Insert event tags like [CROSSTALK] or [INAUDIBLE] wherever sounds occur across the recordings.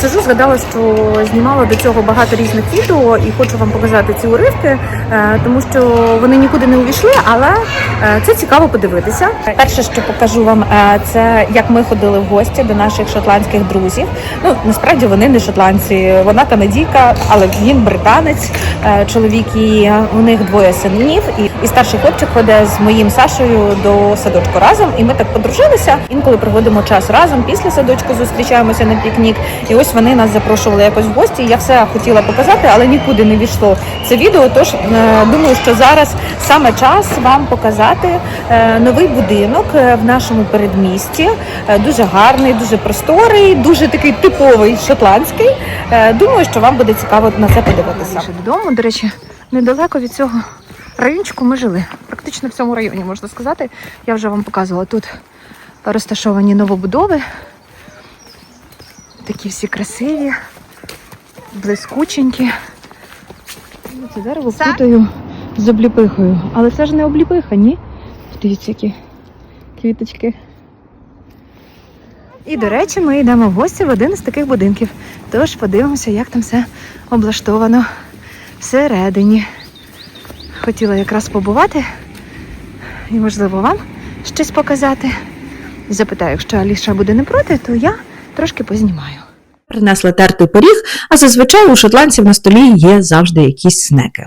сижу, згадала, що знімала до цього багато різних відео і хочу вам показати ці уривки, е, тому що вони нікуди не увійшли, але е, це цікаво подивитися. Перше, що покажу вам, е, це як ми ходили в гості до наших шотландських друзів. Ну насправді вони не шотландці, вона канадійка, але він британець, чоловік і у них двоє синів. І старший хлопчик ходить з моїм Сашою до садочку разом. І ми так подружилися. Інколи проводимо час разом. Після садочку зустрічаємося на пікнік. І ось вони нас запрошували якось в гості. Я все хотіла показати, але нікуди не війшло це відео. Тож е, думаю, що зараз саме час вам показати е, новий будинок е, в нашому передмісті. Дуже гарний, дуже просторий, дуже такий типовий шотландський. Думаю, що вам буде цікаво на це подивитися. Додому, до речі, недалеко від цього райончику ми жили. Практично в цьому районі можна сказати. Я вже вам показувала тут розташовані новобудови. Такі всі красиві, блискученькі. Ну, Це дерево путаю з обліпихою. Але це ж не обліпиха, ні? Дивіться, які квіточки. І, до речі, ми йдемо в гості в один із таких будинків. Тож подивимося, як там все облаштовано всередині. Хотіла якраз побувати і, можливо, вам щось показати. Запитаю, якщо Аліша буде не проти, то я трошки познімаю. Принесли тертий пиріг, а зазвичай у шотландців на столі є завжди якісь снеки.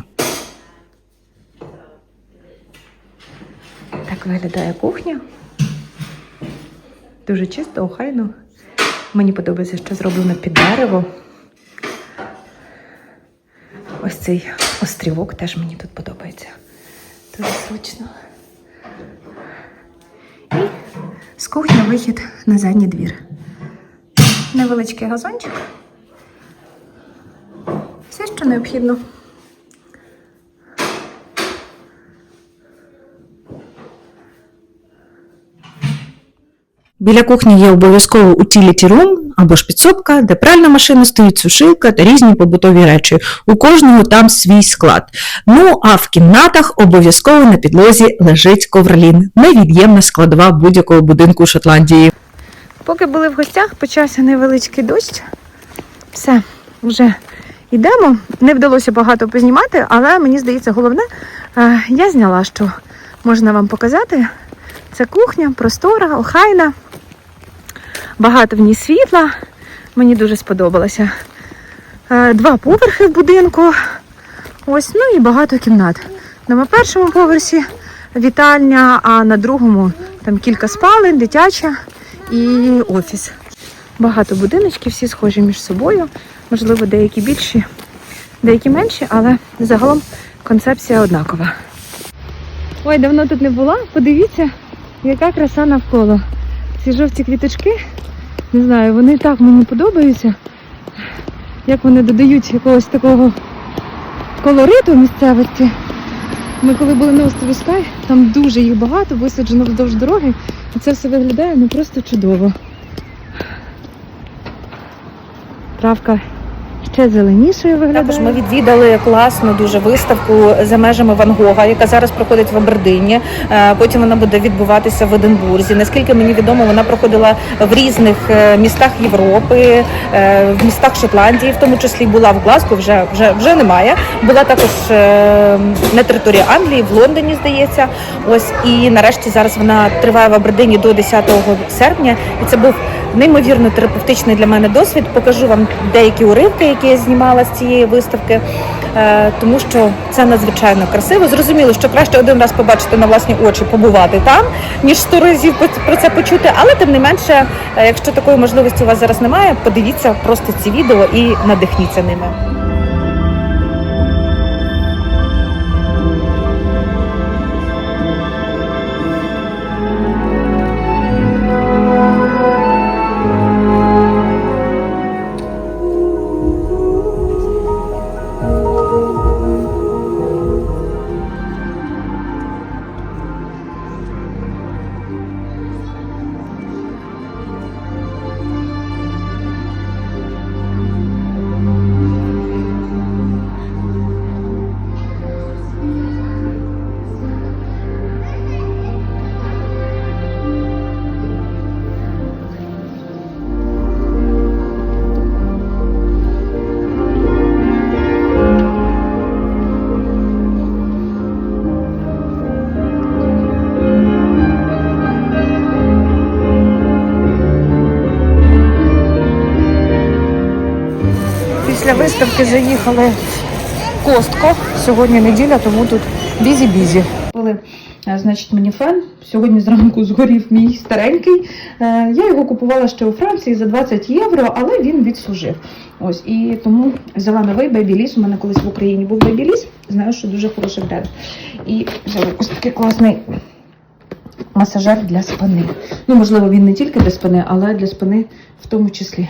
Так виглядає кухня. Дуже чисто, охайно. Мені подобається, що зроблено під дерево. Ось цей острівок теж мені тут подобається. Дуже зручно. І з кухні вихід на задній двір. Невеличкий газончик. Все, що необхідно. Біля кухні є обов'язково utility room або ж підсобка, де пральна машина стоїть сушилка та різні побутові речі. У кожного там свій склад. Ну а в кімнатах обов'язково на підлозі лежить ковролін, невід'ємна складова будь-якого будинку у Шотландії. Поки були в гостях, почався невеличкий дощ. Все, вже йдемо. Не вдалося багато познімати, але мені здається, головне, е, я зняла, що можна вам показати. Це кухня, простора, охайна, багато в ній світла. Мені дуже сподобалося. Е, Два поверхи в будинку. Ось, ну і багато кімнат. На першому поверсі вітальня, а на другому там кілька спалень, дитяча і офіс. Багато будиночків, всі схожі між собою. Можливо, деякі більші, деякі менші, але загалом концепція однакова. Ой, давно тут не була. Подивіться, яка краса навколо. Ці жовті квіточки, не знаю, вони так мені подобаються. Як вони додають якогось такого колориту місцевості. Ми коли були на острові Скай, там дуже їх багато, висаджено вздовж дороги. І це все виглядає ну просто чудово. Травка ще зеленішою виглядає. Також ми відвідали класну дуже виставку за межами Ван Гога, яка зараз проходить в Абердині. Е, Потім вона буде відбуватися в Единбурзі. Наскільки мені відомо, вона проходила в різних е, містах Європи, е, в містах Шотландії, в тому числі була в Глазго, вже вже вже немає. Була також на території Англії, в Лондоні, здається. Ось і нарешті зараз вона триває в Абердині до 10 серпня. І це був неймовірно терапевтичний для мене досвід. Покажу вам деякі уривки, які я знімала з цієї виставки, е, тому що це надзвичайно красиво. Зрозуміло, що краще один раз побачити на власні очі, побувати там, ніж сто разів про це почути. Але тим не менше, е, якщо такої можливості у вас зараз немає, подивіться просто ці відео і надихніться ними. Після виставки заїхали в Костко. Сьогодні неділя, тому тут бізі-бізі. Е, значить, мені фен. Сьогодні зранку згорів мій старенький. Е, Я його купувала ще у Франції за 20 євро, але він відслужив. Ось і тому взяла новий бейбіліс. У мене колись в Україні був бейбіліс. Знаю, що дуже хороший бренд. І взяла ось такий класний масажер для спини. Ну, можливо, він не тільки для спини, але для спини в тому числі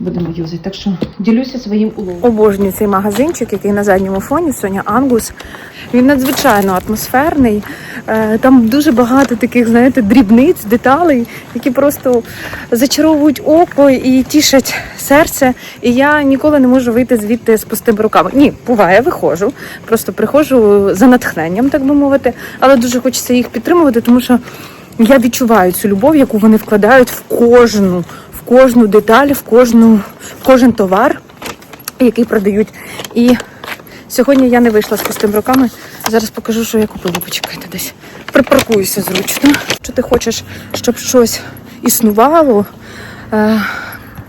будемо юзати. Так що ділюся своїм уловом. Обожнюю цей магазинчик, який на задньому фоні Соня Ангус. Він надзвичайно атмосферний. Е, Там дуже багато таких, знаєте, дрібниць, деталей, які просто зачаровують око і тішать серце. І я ніколи не можу вийти звідти з пустими руками. Ні, буває, виходжу. Просто приходжу за натхненням, так би мовити, але дуже хочеться їх підтримувати, тому що я відчуваю цю любов, яку вони вкладають в кожну, кожну деталь, в кожну, в кожен товар, який продають. І сьогодні я не вийшла з пустими руками. Зараз покажу, що я купила. Почекайте десь. Припаркуюся зручно. Що ти хочеш, щоб щось існувало, е,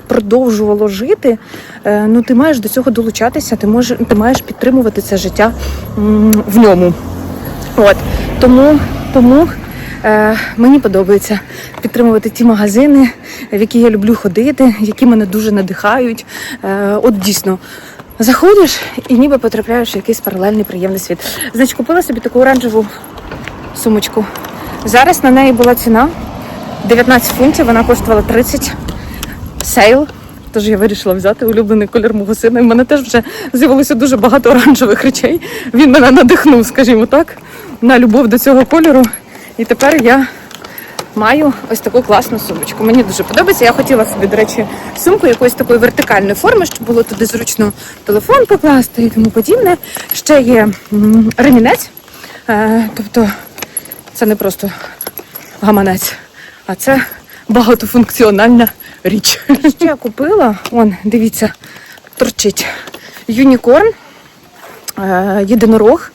продовжувало жити, е, ну ти маєш до цього долучатися, ти, можеш, ти маєш підтримувати це життя в ньому. От тому, тому е, мені подобається підтримувати ті магазини, в які я люблю ходити, які мене дуже надихають. Е, от дійсно. Заходиш і ніби потрапляєш в якийсь паралельний приємний світ. Значить, купила собі таку оранжеву сумочку. Зараз на неї була ціна 19 фунтів, вона коштувала 30 сейл. Тож я вирішила взяти улюблений колір мого сина. В мене теж вже з'явилося дуже багато оранжевих речей. Він мене надихнув, скажімо так, на любов до цього кольору. І тепер я маю ось таку класну сумочку. Мені дуже подобається. Я хотіла собі, до речі, сумку якоїсь такої вертикальної форми, щоб було туди зручно телефон покласти і тому подібне. Ще є ремінець. Е, тобто це не просто гаманець, а це багатофункціональна річ. Що я купила? Он, дивіться, торчить юнікорн, е, єдинорог.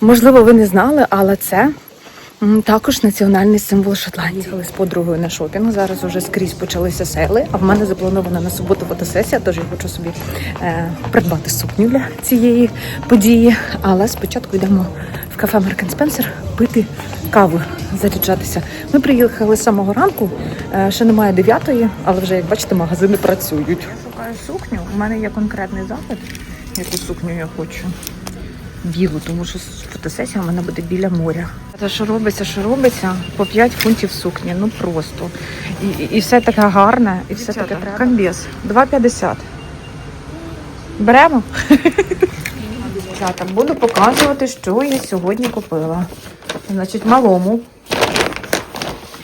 Можливо, ви не знали, але це також національний символ Шотландії. Їхали з подругою на шопінг. Зараз уже скрізь почалися сейли, а в мене запланована на суботу фотосесія, тож я хочу собі е, придбати сукню для цієї події. Але спочатку йдемо в кафе American Spencer пити каву, заряджатися. Ми приїхали з самого ранку, е, ще немає дев'ятої, але вже, як бачите, магазини працюють. Я шукаю сукню. У мене є конкретний запит, яку сукню я хочу. Білу, тому що фотосесія у мене буде біля моря. Це що робиться, що робиться? По 5 фунтів сукні, ну просто. І, і, і все таке гарне, і все таке треба. Комбез. 2,50. Беремо? Дівчата, буду показувати, що я сьогодні купила. Значить, малому.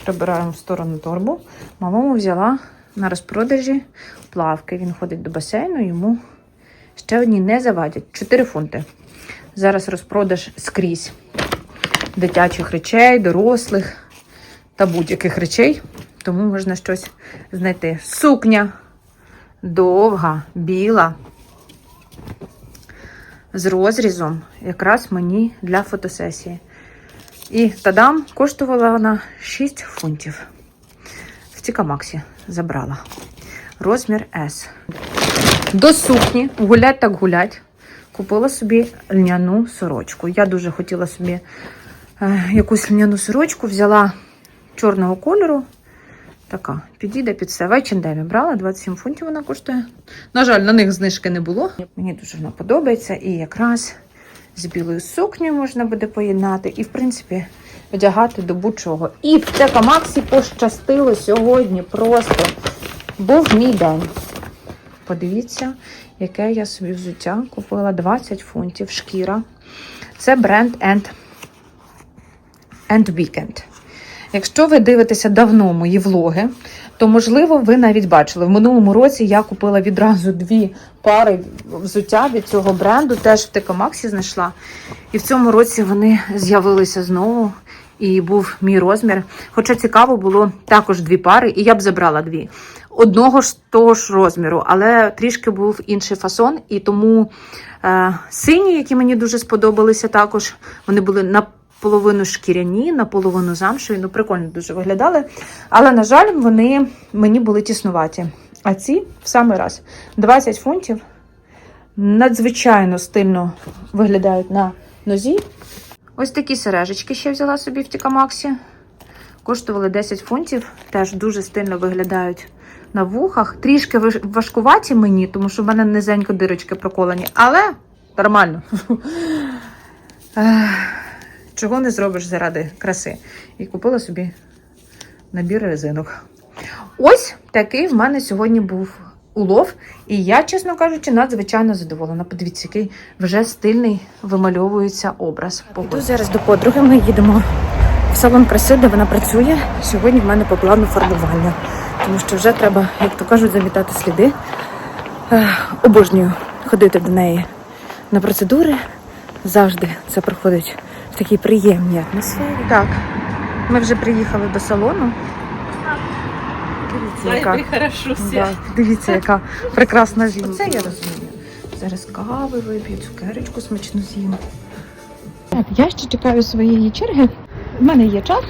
Прибираємо в сторону торбу. Малому взяла на розпродажі плавки. Він ходить до басейну, йому ще одні не завадять. 4 фунти. Зараз розпродаж скрізь дитячих речей, дорослих та будь-яких речей. Тому можна щось знайти. Сукня довга, біла, з розрізом, якраз мені для фотосесії. І тадам коштувала вона 6 фунтів. В Тікамаксі забрала. Розмір S. До сукні гулять так гулять. Купила собі льняну сорочку. Я дуже хотіла собі якусь льняну сорочку, взяла чорного кольору. Така, підійде під все. В H&M брала, 27 фунтів вона коштує. На жаль, на них знижки не було. Мені дуже вона подобається. І якраз з білою сукнею можна буде поєднати. І, в принципі, одягати до будь-чого. І в Тека Максі пощастило сьогодні просто. Був мій день. Подивіться, яке я собі взуття купила 20 фунтів шкіра. Це бренд End, End Weekend. Якщо ви дивитеся давно мої влоги, то можливо ви навіть бачили. В минулому році я купила відразу дві пари взуття від цього бренду, теж в Текомаксі знайшла. І в цьому році вони з'явилися знову. І був мій розмір. Хоча цікаво було також дві пари, і я б забрала дві. Одного ж того ж розміру, але трішки був інший фасон. І тому е, сині, які мені дуже сподобалися, також вони були наполовину шкіряні, наполовину замшеві. Ну, прикольно дуже виглядали. Але, на жаль, вони мені були тіснуваті. А ці в самий раз 20 фунтів. Надзвичайно стильно виглядають на нозі. Ось такі сережечки ще взяла собі в Тікамаксі. Коштували 10 фунтів. Теж дуже стильно виглядають на вухах. Трішки важкуваті мені, тому що в мене низенько дирочки проколені, але нормально. [LAUGHS] Чого не зробиш заради краси? І купила собі набір резинок. Ось такий в мене сьогодні був улов. І я, чесно кажучи, надзвичайно задоволена. Подивіться, який вже стильний вимальовується образ. Йду зараз до подруги. Ми їдемо в салон краси, де вона працює. Сьогодні в мене по плану фарбування, тому що вже треба, як то кажуть, замітати сліди. Обожнюю ходити до неї на процедури. Завжди це проходить такій приємній атмосфері. Так, ми вже приїхали до салону. Дивіться, яка, да, дивіться, яка [LAUGHS] прекрасна жінка. Це я розумію. Зараз кави вип'ю, цукерочку смачно з'їм. Так, я ще чекаю своєї черги. У мене є час,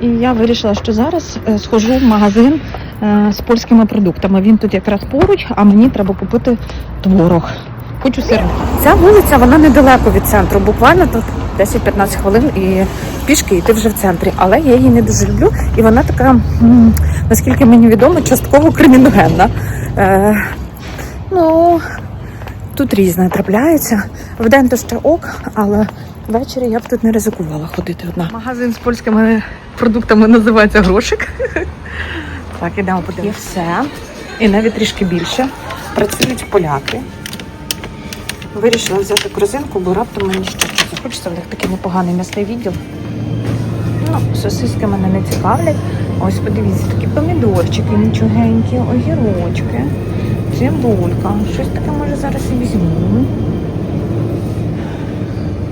і я вирішила, що зараз е, схожу в магазин е, з польськими продуктами. Він тут якраз поруч, а мені треба купити творог. Хочу сир. Ця вулиця вона недалеко від центру, буквально тут 10-15 хвилин і пішки йти вже в центрі. Але я її не дуже люблю, і вона така, наскільки мені відомо, частково криміногенна. Е, ну, тут різне трапляється. Вдень то ще ок, але ввечері я б тут не ризикувала ходити одна. Магазин з польськими продуктами називається грошик. Так, ідемо подивимося. Є все. І навіть трішки більше. Працюють поляки. Вирішила взяти корзинку, бо раптом мені ще щось захочеться. В них такий непоганий м'ясний відділ. Ну, сосиски мене не цікавлять. Ось подивіться, такі помідорчики нічогенькі, огірочки, цибулька. Щось таке може зараз і візьму.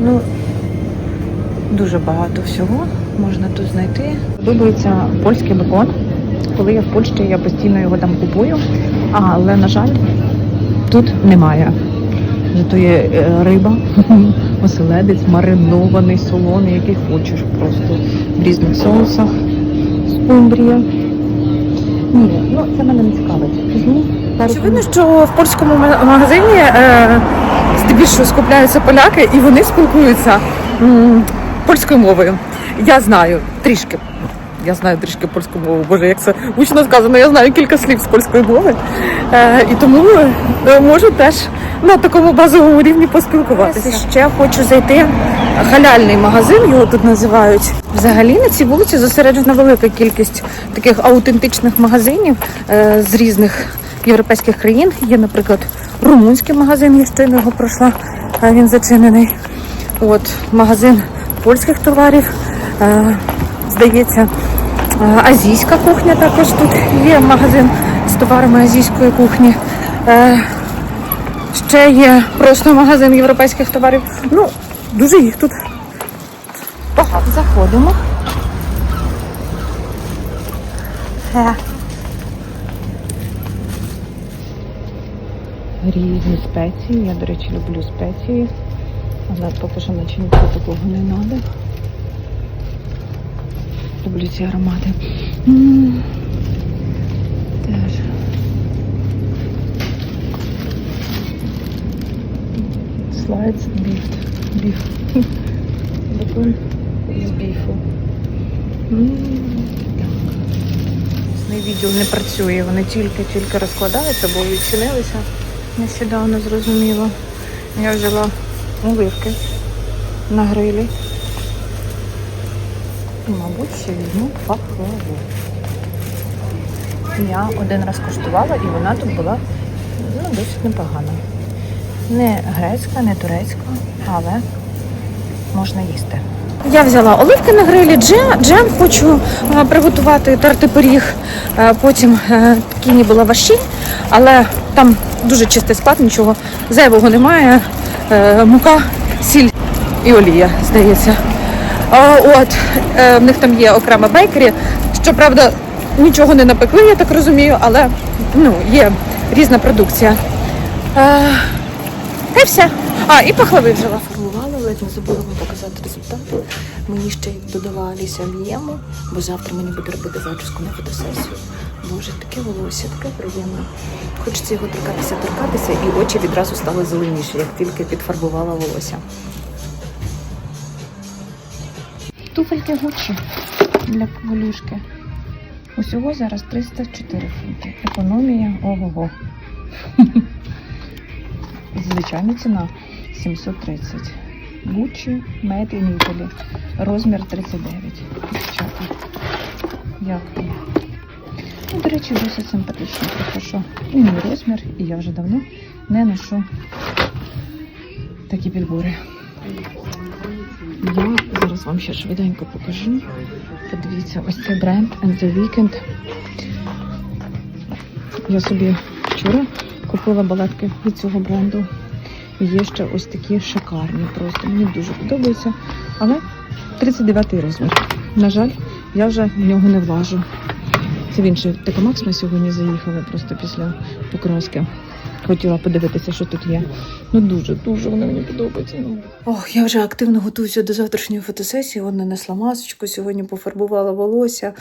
Ну, дуже багато всього можна тут знайти. Подобається польський бекон. Коли я в Польщі, я постійно його там купую, але, на жаль, тут немає. Зато є е, риба, [LAUGHS] оселедець, маринований, солоний, який хочеш просто в різних соусах. Скумбрія. Ні, ну це мене не цікавить. Очевидно, що в польському магазині е, здебільшого скупляються поляки і вони спілкуються м, польською мовою. Я знаю трішки. Я знаю трішки польську мову. Боже, як це гучно сказано, я знаю кілька слів з польської мови. Е, і тому е, можу теж на такому базовому рівні поспілкуватися. Ще хочу зайти. Халяльний магазин, його тут називають. Взагалі на цій вулиці зосереджена велика кількість таких аутентичних магазинів е, з різних європейських країн. Є, наприклад, румунський магазин, я щойно його пройшла, а він зачинений. От магазин польських товарів. Здається, азійська кухня також тут є магазин з товарами азійської кухні. Е, Ще є просто магазин європейських товарів. Ну, дуже їх тут багато. Заходимо. Е. Різні спеції. Я, до речі, люблю спеції. Але поки що нічого такого не треба. Люблю ці аромати. М. Теж. Slides beef. Beef. Бекон з біфу. М. Мій відділ не працює, вони тільки-тільки розкладаються, бо відчинилися нещодавно зрозуміло. Я взяла оливки на грилі. І, мабуть, ще візьму пахлаву. Я один раз коштувала і вона тут була ну, досить непогана. Не грецька, не турецька, але можна їсти. Я взяла оливки на грилі, джем, джем хочу е, приготувати, терти пиріг. Е, потім е, такі ніби лаваші, але там дуже чистий склад, нічого зайвого немає. Мука, сіль і олія, здається. От, е, в них там є окрема бейкері. Щоправда, нічого не напекли, я так розумію, але ну, є різна продукція. Е, та й все. А, і пахлави взяла. Формувала, ледь не забула вам показати результати. Мені ще й додала Аліся об'єму, бо завтра мені буде робити зачіску на фотосесію. Боже, таке волосся, таке приємне. Хочеться його торкатися, торкатися, і очі відразу стали зеленіші, як тільки підфарбувала волосся. Туфельки Гуччі для Валюшки. Усього зараз 304 фунти. Економія ого-го. Звичайна ціна 730. Гуччі Made in Italy. Розмір 39. Дівчата. Як вам? Ну, до речі, досить симпатично, тому що і мій розмір, і я вже давно не ношу такі підбори. Я зараз вам ще швиденько покажу. Подивіться, ось цей бренд And The Weekend. Я собі вчора купила балетки від цього бренду. І є ще ось такі шикарні просто. Мені дуже подобається. Але 39 розмір. На жаль, я вже в нього не влажу. Це в інший Текомакс ми сьогодні заїхали просто після покраски. Хотіла подивитися, що тут є. Ну дуже, дуже воно мені подобається. Ну. Ох, я вже активно готуюся до завтрашньої фотосесії. От нанесла масочку, сьогодні пофарбувала волосся,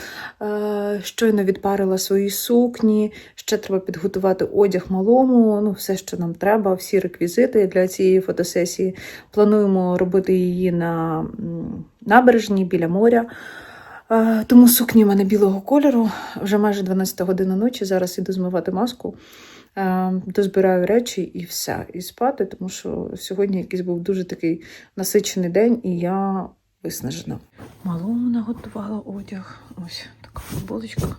е, щойно відпарила свої сукні. Ще треба підготувати одяг малому. Ну, все, що нам треба, всі реквізити для цієї фотосесії. Плануємо робити її на м, набережній біля моря. Е, Тому сукні в мене білого кольору. Вже майже 12 година ночі. Зараз іду змивати маску. Е, Дозбираю речі і все. І спати, тому що сьогодні якийсь був дуже такий насичений день, і я виснажена. Малому наготувала одяг. Ось така футболочка.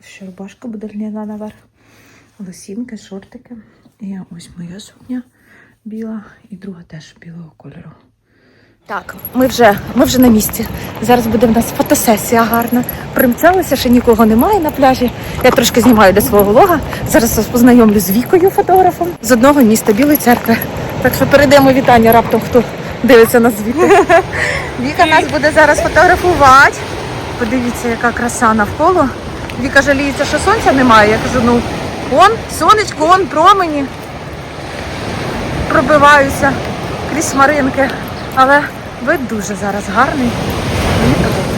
Ще рубашка буде льняна наверх. Лосінки, шортики. І ось моя сукня біла, і друга теж білого кольору. Так, ми вже, ми вже на місці. Зараз буде в нас фотосесія гарна. Примчалися, ще нікого немає на пляжі. Я трошки знімаю для свого влога. Зараз вас познайомлю з Вікою, фотографом з одного міста Білої церкви. Так що перейдемо вітання раптом, хто дивиться нас звідти. [LAUGHS] Віка нас буде зараз фотографувати. Подивіться, яка краса навколо. Віка жаліється, що сонця немає. Я кажу, ну он, сонечко, он промені пробиваються крізь хмаринки. Але вид дуже зараз гарний. Мені подобається.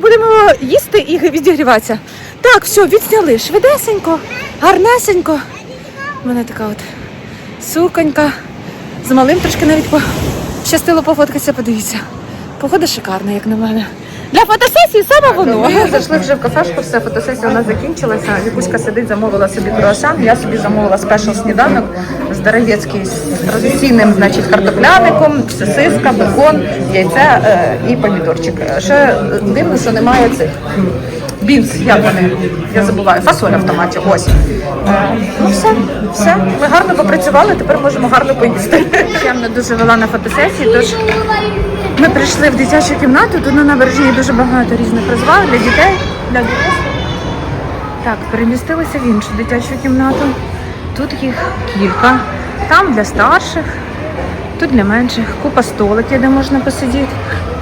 Будемо їсти і відігріватися. Так, все, відзняли. Швидесенько, гарнесенько. У мене така от суконька. З малим трошки навіть пощастило пофоткатися, подивіться. Погода шикарна, як на мене. Для фотосесії саме воно. Ми зайшли вже в кафешку, все, фотосесія у нас закінчилася. Вікуська сидить, замовила собі круасан. Я собі замовила спешл сніданок з дорогецький, з традиційним значить, картопляником, сосиска, бекон, яйце е, і помідорчик. Ще е, дивно, що немає цих. Бінс, як вони? Я забуваю, фасоль в автоматі. Ось. Е, ну все, все. Ми гарно попрацювали, тепер можемо гарно поїсти. Я мене дуже вела на фотосесії, тож ми прийшли в дитячу кімнату. Тут на набережні дуже багато різних розваг для дітей. Так, перемістилися в іншу дитячу кімнату. Тут їх кілька. Там для старших, тут для менших. Купа столиків, де можна посидіти.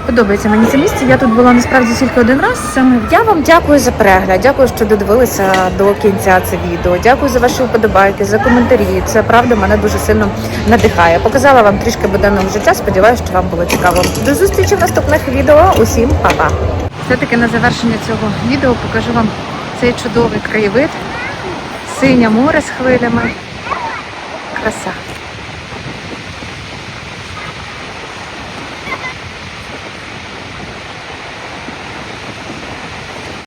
Подобається мені це місце. Я тут була насправді тільки один раз. Саме я вам дякую за перегляд. Дякую, що додивилися до кінця це відео. Дякую за ваші вподобайки, за коментарі. Це правда мене дуже сильно надихає. Показала вам трішки буденного життя. Сподіваюся, що вам було цікаво. До зустрічі в наступних відео. Усім па-па! Все-таки на завершення цього відео покажу вам цей чудовий краєвид. Синє море з хвилями. Краса.